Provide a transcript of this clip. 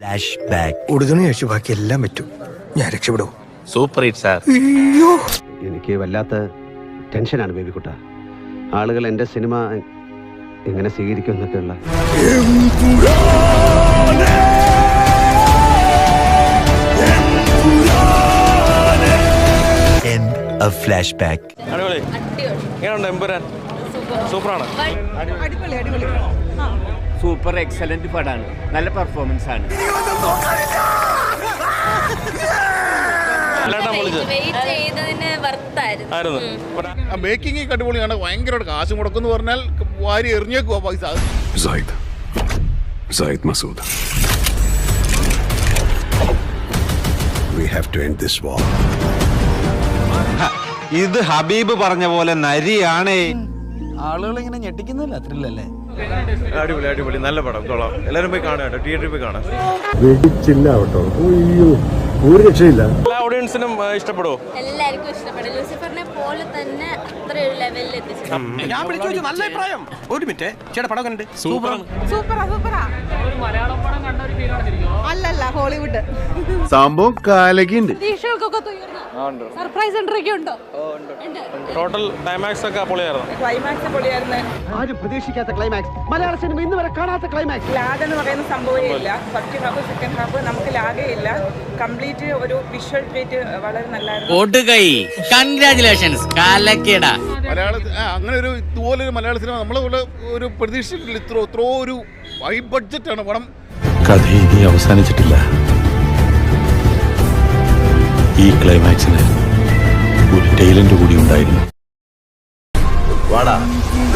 Flash കഴിച്ചു ബാക്കി എല്ലാം പറ്റും. ഞാൻ രക്ഷപ്പെടും. സൂപ്പർ ഹിറ്റ് സാർ അയ്യോ. എനിക്ക് വല്ലാത്ത ടെൻഷനാണ് ബേബിക്കുട്ട. ആളുകൾ എന്റെ സിനിമ എങ്ങനെ സ്വീകരിക്കും എന്നൊക്കെയുള്ള ഫ്ലാഷ് ബാക്ക് അടിപൊളി. എങ്ങനെയുണ്ട് എമ്പുരാൻ? സൂപ്പറാണ്. സൂപ്പർ എക്സലന്റ് പടമാണ് നല്ല പെർഫോമൻസ് ആണ്. മേക്കിംഗ് ഒക്കെ അടിപൊളിയാണ് ഭയങ്കരമായിട്ട് കാശ് മുടക്കും എന്ന് പറഞ്ഞാൽ വാരി എറിഞ്ഞേക്കുവാ പൈസ. Saeed Masood We have to end this war. ഇത് ഹബീബ് പറഞ്ഞ പോലെ നരിയാണേ. ആളുകൾ ഇങ്ങനെ ഞെട്ടിക്കുന്നില്ല ത്രില്ലല്ലേ അടിപൊളി അടിപൊളി. നല്ല പടം. കൊള്ളാം. എല്ലാവരും പോയി കേട്ടോ. തിയേറ്ററിൽ പോയി കാണാം ഒരു രക്ഷയില്ല. ഓഡിയൻസിനും ഇഷ്ടപ്പെടുമോ എല്ലാവർക്കും ഇഷ്ടപ്പെടും. ലൂസിഫറിനെ പോലെ തന്നെ അത്ര ഒരു ലെവലിൽ എത്തിച്ചു ഞാൻ വിളിച്ചു നല്ല അഭിപ്രായം. ഒരു മിനിറ്റ് ചേട്ടാ പടം കണ്ട് സൂപ്പറാണ് സൂപ്പറാ. സൂപ്പറാ. അല്ലല്ല ഹോളിവുഡ്. സംഭവം കാലക്കുണ്ട് സർപ്രൈസ് എൻട്രിക്ക് ഉണ്ടോ? ഉണ്ട്. ടോട്ടൽ ക്ലൈമാക്സ് ഒക്കെ പൊളിയായിരുന്നു. ക്ലൈമാക്സ് പൊളിയായിരുന്നു. ആരും പ്രതീക്ഷിക്കാത്ത ക്ലൈമാക്സ് മലയാള സിനിമ ഇന്ന് വരെ കാണാത്ത ക്ലൈമാക്സ് ലാഗ് എന്ന് പറയുന്ന സംഭവമേ ഇല്ല. ഫസ്റ്റ് ഹാഫ് സെക്കൻഡ് ഹാഫ് നമുക്ക് ലാഗേ ഇല്ല. കംപ്ലീറ്റ് ഒരു വിഷ്വൽ ട്രീറ്റ് വളരെ നല്ലായിരുന്നു. കൊടുകൈ കൺഗ്രാചുലേഷൻസ് കാലക്കേടാ. മലയാള ആ, അങ്ങനെ ഒരു ഇതുപോലെ ഒരു മലയാള സിനിമ നമ്മളെ ഒരു പ്രതീക്ഷിച്ചിട്ടില്ല. ഇത്ര ഇത്രോ ഒരു ഹൈ ബഡ്ജറ്റാണ് പണം കഥ ഇനി അവസാനിച്ചിട്ടില്ല. ഈ ക്ലൈമാക്സിന് ഒരു ടൈലന്റ് കൂടി ഉണ്ടായിരുന്നു. വാടാ.